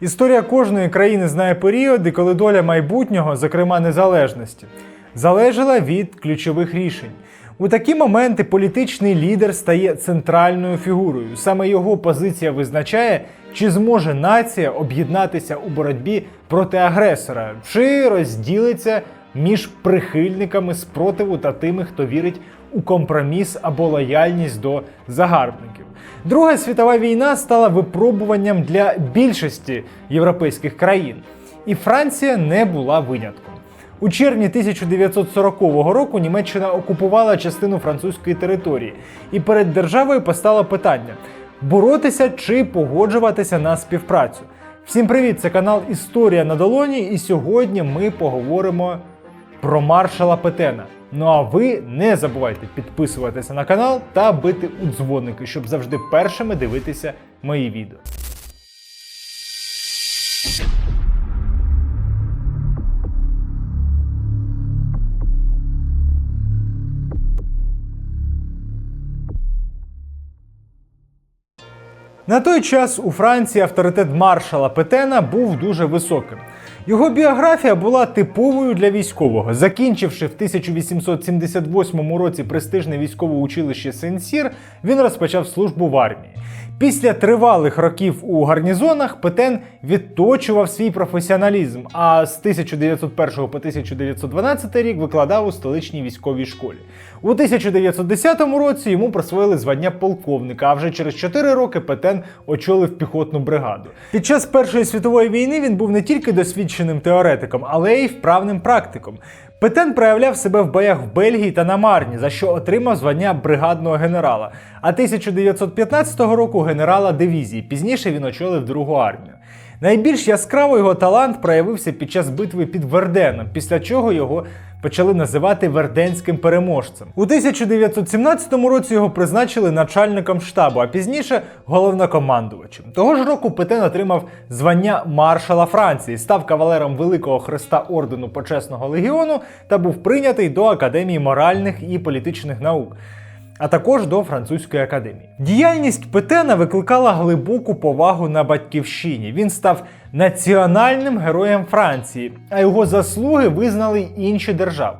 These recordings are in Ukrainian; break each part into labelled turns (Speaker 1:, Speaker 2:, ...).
Speaker 1: Історія кожної країни знає періоди, коли доля майбутнього, зокрема незалежності, залежала від ключових рішень. У такі моменти політичний лідер стає центральною фігурою. Саме його позиція визначає, чи зможе нація об'єднатися у боротьбі проти агресора, чи розділиться між прихильниками спротиву та тими, хто вірить у компроміс або лояльність до загарбників. Друга світова війна стала випробуванням для більшості європейських країн, і Франція не була винятком. У червні 1940 року Німеччина окупувала частину французької території, і перед державою постало питання: боротися чи погоджуватися на співпрацю. Всім привіт! Це канал Історія на долоні, і сьогодні ми поговоримо про маршала Петена. Ну а ви не забувайте підписуватися на канал та бити у дзвоники, щоб завжди першими дивитися мої відео. На той час у Франції авторитет маршала Петена був дуже високим. Його біографія була типовою для військового. Закінчивши в 1878 році престижне військове училище Сен-Сір, він розпочав службу в армії. Після тривалих років у гарнізонах Петен відточував свій професіоналізм, а з 1901 по 1912 рік викладав у столичній військовій школі. У 1910 році йому присвоїли звання полковника, а вже через 4 роки Петен очолив піхотну бригаду. Під час Першої світової війни він був не тільки досвідченим теоретиком, але й вправним практиком. Петен проявляв себе в боях в Бельгії та на Марні, за що отримав звання бригадного генерала. А 1915 року генерала дивізії. Пізніше він очолив другу армію. Найбільш яскраво його талант проявився під час битви під Верденом, після чого його почали називати верденським переможцем. У 1917 році його призначили начальником штабу, а пізніше головнокомандувачем. Того ж року Петен отримав звання маршала Франції, став кавалером Великого Хреста ордену Почесного легіону та був прийнятий до Академії моральних і політичних наук а також до французької академії. Діяльність Петена викликала глибоку повагу на батьківщині. Він став національним героєм Франції, а його заслуги визнали й інші держави.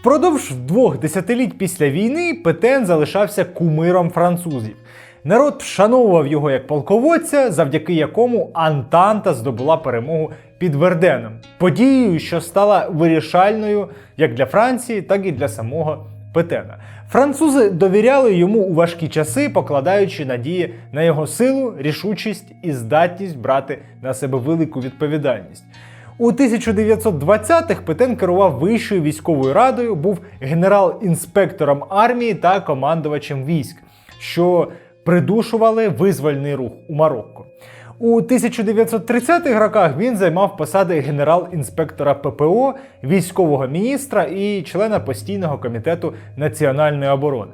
Speaker 1: Впродовж двох десятиліть після війни Петен залишався кумиром французів. Народ вшановував його як полководця, завдяки якому Антанта здобула перемогу під Верденом, подією, що стала вирішальною як для Франції, так і для самого Петена. Французи довіряли йому у важкі часи, покладаючи надії на його силу, рішучість і здатність брати на себе велику відповідальність. У 1920-х Петен керував Вищою військовою радою, був генерал-інспектором армії та командувачем військ, що придушували визвольний рух у Марокко. У 1930-х роках він займав посади генерал-інспектора ППО, військового міністра і члена постійного комітету національної оборони.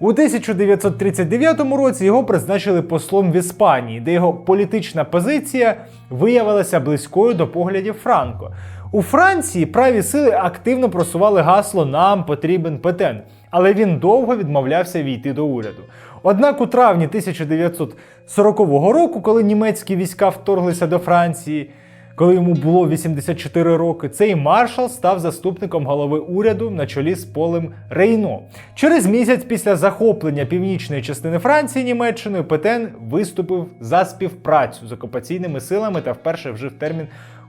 Speaker 1: У 1939 році його призначили послом в Іспанії, де його політична позиція виявилася близькою до поглядів Франко. У Франції праві сили активно просували гасло Нам потрібен Петен, але він довго відмовлявся війти до уряду. Однак у травні 1940 року, коли німецькі війська вторглися до Франції, коли йому було 84 роки, цей маршал став заступником голови уряду на чолі з Полем Рейно. Через місяць після захоплення північної частини Франції Німеччиною Петен виступив за співпрацю з окупаційними силами та вперше вжив термін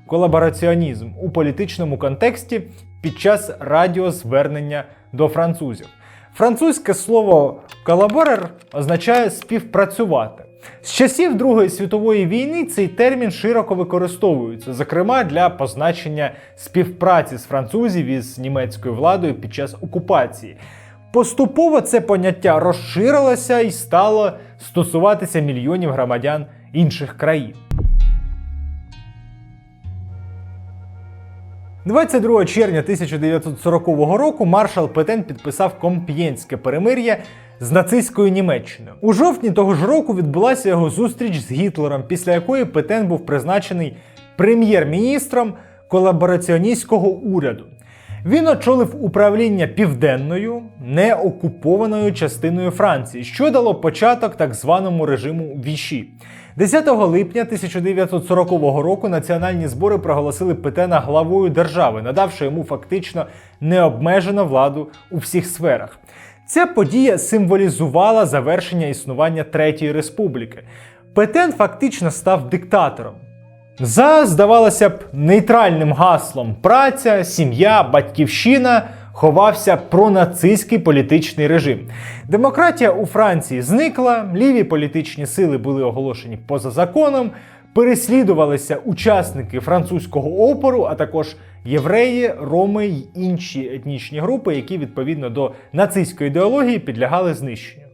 Speaker 1: колабораціонізм у політичному контексті під час радіозвернення до французів. Французьке слово колаборер означає співпрацювати. З часів Другої світової війни цей термін широко використовується, зокрема для позначення співпраці з французів із німецькою владою під час окупації. Поступово це поняття розширилося і стало стосуватися мільйонів громадян інших країн. 22 червня 1940 року маршал Петен підписав Комп'єнське перемир'я з нацистською Німеччиною. У жовтні того ж року відбулася його зустріч з Гітлером, після якої Петен був призначений прем'єр-міністром колабораціоністського уряду. Він очолив управління південною неокупованою частиною Франції, що дало початок так званому режиму Віші. 10 липня 1940 року національні збори проголосили Петена главою держави, надавши йому фактично необмежену владу у всіх сферах. Ця подія символізувала завершення існування Третьої республіки. Петен фактично став диктатором. За, здавалося б, нейтральним гаслом праця, сім'я, батьківщина ховався пронацистський політичний режим. Демократія у Франції зникла, ліві політичні сили були оголошені поза законом, переслідувалися учасники французького опору, а також євреї, роми й інші етнічні групи, які відповідно до нацистської ідеології підлягали знищенню.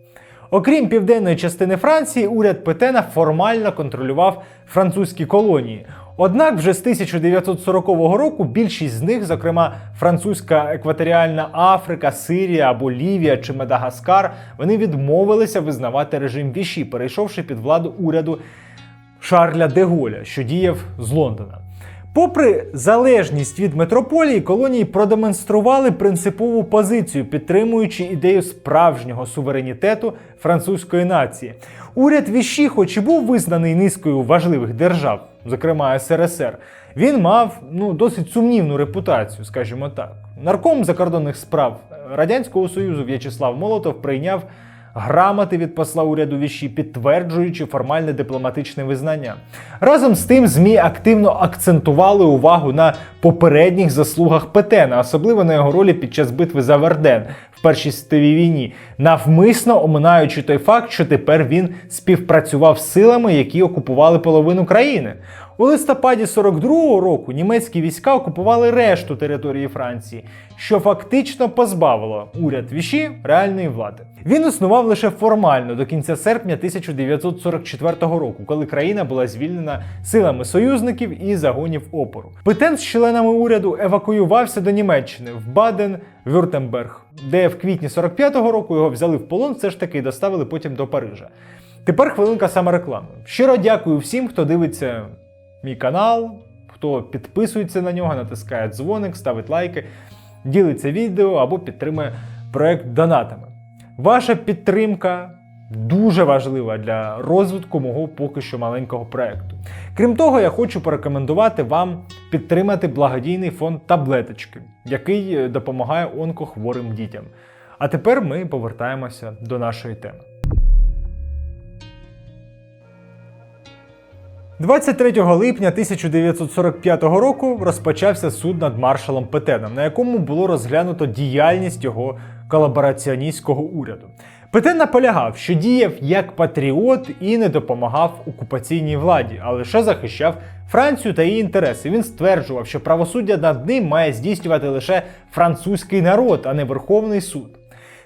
Speaker 1: Окрім південної частини Франції, уряд Петена формально контролював французькі колонії. Однак вже з 1940 року більшість з них, зокрема французька екваторіальна Африка, Сирія або Лівія чи Мадагаскар, вони відмовилися визнавати режим Віші, перейшовши під владу уряду Шарля де Голля, що діяв з Лондона. Попри залежність від метрополії, колонії продемонстрували принципову позицію, підтримуючи ідею справжнього суверенітету французької нації. Уряд Віші, хоч і був визнаний низкою важливих держав, зокрема СРСР, він мав ну досить сумнівну репутацію, скажімо так. Нарком закордонних справ Радянського Союзу В'ячеслав Молотов прийняв грамоти від посла уряду Віші, підтверджуючи формальне дипломатичне визнання. Разом з тим, ЗМІ активно акцентували увагу на попередніх заслугах Петена, особливо на його ролі під час битви за Верден Першій світовій війні, навмисно оминаючи той факт, що тепер він співпрацював з силами, які окупували половину країни. У листопаді 42-го року німецькі війська окупували решту території Франції, що фактично позбавило уряд Віші реальної влади. Він існував лише формально до кінця серпня 1944 року, коли країна була звільнена силами союзників і загонів опору. Петен з членами уряду евакуювався до Німеччини в Баден-Вюртемберг, де в квітні 45-го року його взяли в полон, все ж таки доставили потім до Парижа. Тепер хвилинка самореклами. Щиро дякую всім, хто дивиться мій канал, хто підписується на нього, натискає дзвоник, ставить лайки, ділиться відео або підтримує проект донатами. Ваша підтримка дуже важлива для розвитку мого поки що маленького проекту. Крім того, я хочу порекомендувати вам підтримати благодійний фонд таблеточки, який е, допомагає онкохворим дітям. А тепер ми повертаємося до нашої теми. 23 липня 1945 року розпочався суд над маршалом Петеном, на якому було розглянуто діяльність його колабораціоністського уряду. Петен наполягав, що діяв як патріот і не допомагав окупаційній владі, а лише захищав Францію та її інтереси. Він стверджував, що правосуддя над ним має здійснювати лише французький народ, а не Верховний суд.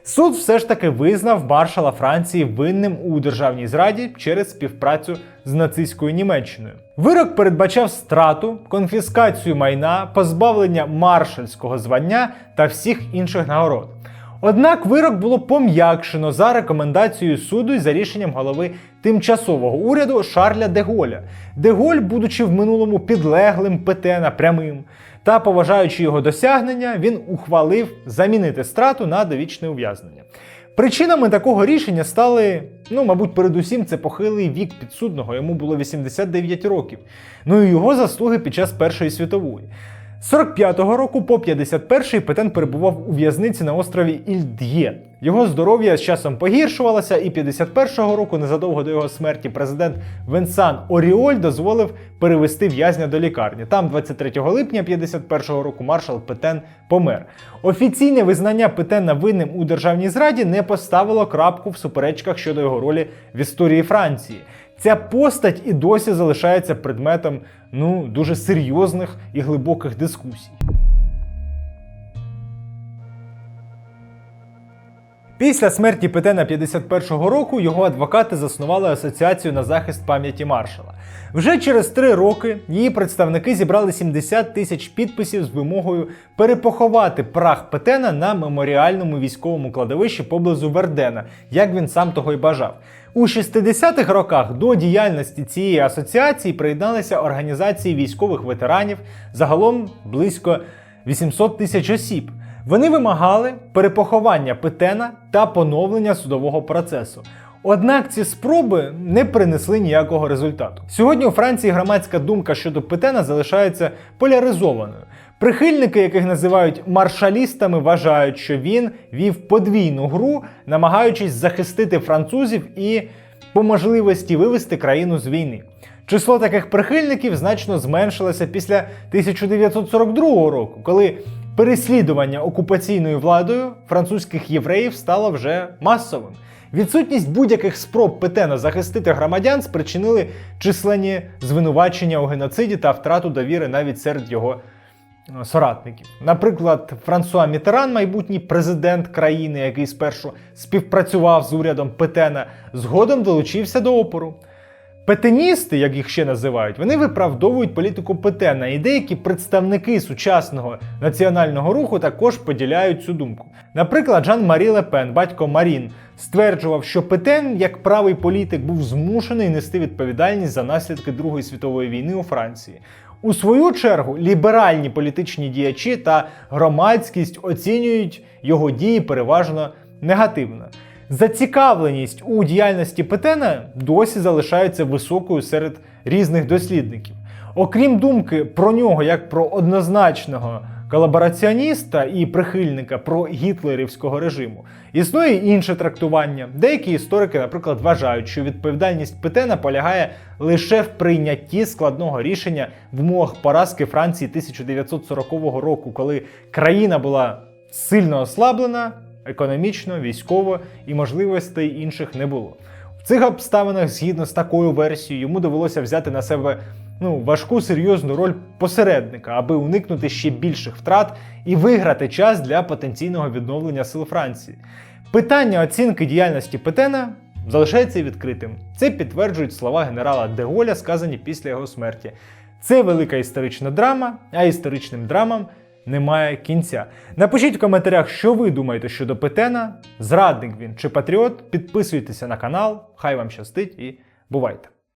Speaker 1: Суд все ж таки визнав маршала Франції винним у державній зраді через співпрацю з нацистською Німеччиною. Вирок передбачав страту, конфіскацію майна, позбавлення маршальського звання та всіх інших нагород. Однак вирок було пом'якшено за рекомендацією суду і за рішенням голови тимчасового уряду Шарля де Голля. Де Голь, будучи в минулому підлеглим Петена прямим та поважаючи його досягнення, він ухвалив замінити страту на довічне ув'язнення. Причинами такого рішення стали, ну, мабуть, передусім це похилий вік підсудного, йому було 89 років. Ну і його заслуги під час Першої світової. З 45-го року по 51-й Петен перебував у в'язниці на острові Ільд'є. Його здоров'я з часом погіршувалося, і 51-го року, незадовго до його смерті, президент Венсан Оріоль дозволив перевести в'язня до лікарні. Там, 23 липня 51-го року, маршал Петен помер. Офіційне визнання Петена винним у державній зраді не поставило крапку в суперечках щодо його ролі в історії Франції. Ця постать і досі залишається предметом ну дуже серйозних і глибоких дискусій. Після смерті Петена 51-го року його адвокати заснували асоціацію на захист пам'яті маршала. Вже через три роки її представники зібрали 70 тисяч підписів з вимогою перепоховати прах Петена на меморіальному військовому кладовищі поблизу Вердена, як він сам того й бажав. У 60-х роках до діяльності цієї асоціації приєдналися організації військових ветеранів загалом близько 800 тисяч осіб. Вони вимагали перепоховання Петена та поновлення судового процесу. Однак ці спроби не принесли ніякого результату. Сьогодні у Франції громадська думка щодо Петена залишається поляризованою. Прихильники, яких називають маршалістами, вважають, що він вів подвійну гру, намагаючись захистити французів і по можливості вивести країну з війни. Число таких прихильників значно зменшилося після 1942 року, коли переслідування окупаційною владою французьких євреїв стало вже масовим. Відсутність будь-яких спроб Петена захистити громадян спричинили численні звинувачення у геноциді та втрату довіри навіть серед його е, соратників. Наприклад, Франсуа Мітеран, майбутній президент країни, який спершу співпрацював з урядом Петена, згодом долучився до опору. Петеністи, як їх ще називають, вони виправдовують політику Петена, і деякі представники сучасного національного руху також поділяють цю думку. Наприклад, Жан-Марі Лепен, батько Марін, стверджував, що Петен, як правий політик, був змушений нести відповідальність за наслідки Другої світової війни у Франції. У свою чергу ліберальні політичні діячі та громадськість оцінюють його дії переважно негативно. Зацікавленість у діяльності Петена досі залишається високою серед різних дослідників. Окрім думки про нього як про однозначного колабораціоніста і прихильника про гітлерівського режиму, існує інше трактування. Деякі історики, наприклад, вважають, що відповідальність Петена полягає лише в прийнятті складного рішення в умовах поразки Франції 1940 року, коли країна була сильно ослаблена економічно, військово і можливостей інших не було. В цих обставинах, згідно з такою версією, йому довелося взяти на себе ну, важку серйозну роль посередника, аби уникнути ще більших втрат і виграти час для потенційного відновлення сил Франції. Питання оцінки діяльності Петена залишається відкритим. Це підтверджують слова генерала Деголя, сказані після його смерті. Це велика історична драма, а історичним драмам немає кінця. Напишіть в коментарях, що ви думаєте щодо Петена, зрадник він чи патріот. Підписуйтеся на канал, хай вам щастить і бувайте!